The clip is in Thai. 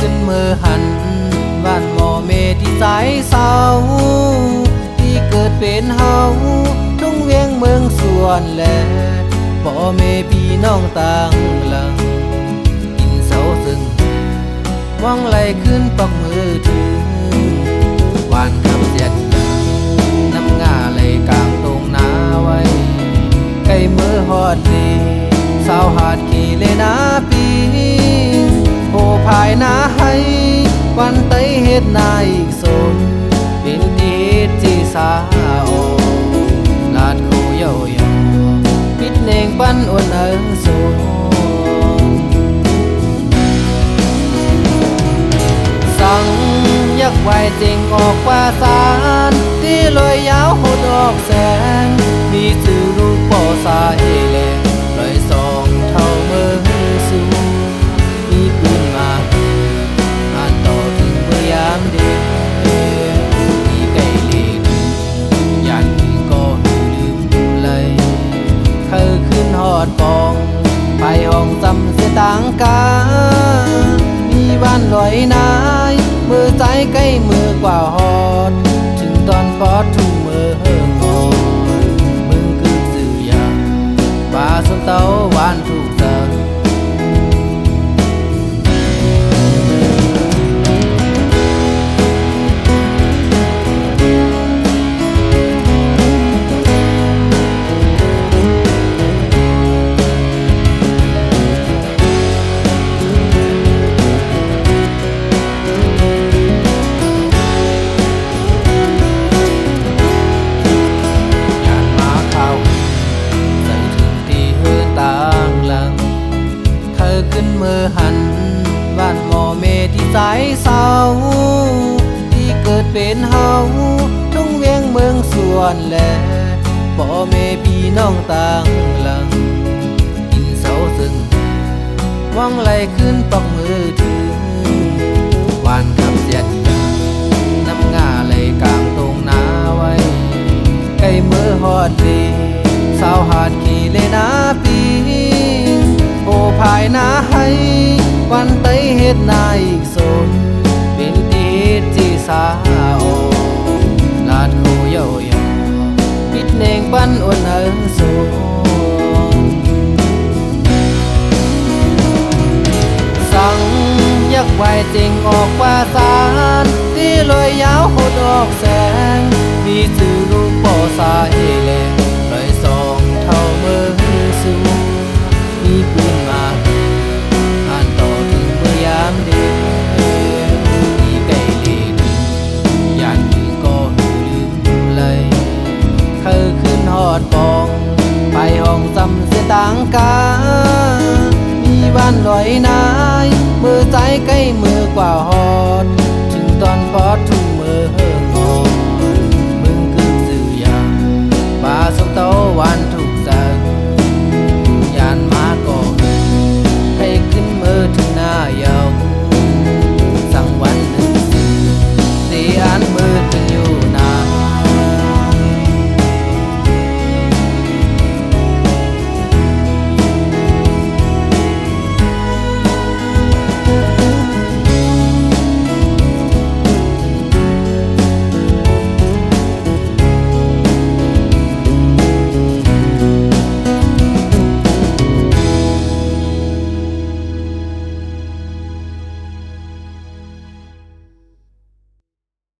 ขึ้นมือหันบ้านหมอเมที่ใจเศร้าที่เกิดเป็นเฮาทุ่งเวียงเมืองสวนแลพ่อเมพี่น้องต่างหลัง กินเสาซึ่งมองไหลขึ้นปอกมือถึงายนาให้วันไตเฮ็ดนาอีกโซนเป็นดีที่สาโอลาดโคเยาเยาปิดเนงปันอ่อนเอิงโซนสั่งยักไว้จริงออกว่าสารที่ลอยยาวหดออกแสง มีสื่อรูปปอสาเกา มีบ้านลอยนายมือใจใกล้มือกว่าห ขึ้นมือหันบ้านหมอเมที่ใจเศร้าที่เกิดเป็นเฮาทุ่งเวียงเมืองสวนแลพ่อเมพี่น้องต่างหลัง กินเสาซึ่งว่องไหลขึ้นปอกมือถึงหวานคำเสียดน้ำงาไหลกลางตรงนาไว้ไก่มือหอดดีสาวหาดขี่เลยนาปีโอภายนา ไตเฮ็ดนาอีกโซนเป็นดีที่สาโอลาดโคเยาเยาปิดเนงปันอ่อนเอิงโซนสั่งยักไว้จริงออกว่าสารที่ลอยยาวหดออกแสงมีสื่อรูปปอสาเนาย มือใจใกล้มือกว่าหอด ถึงตอนปอดทุ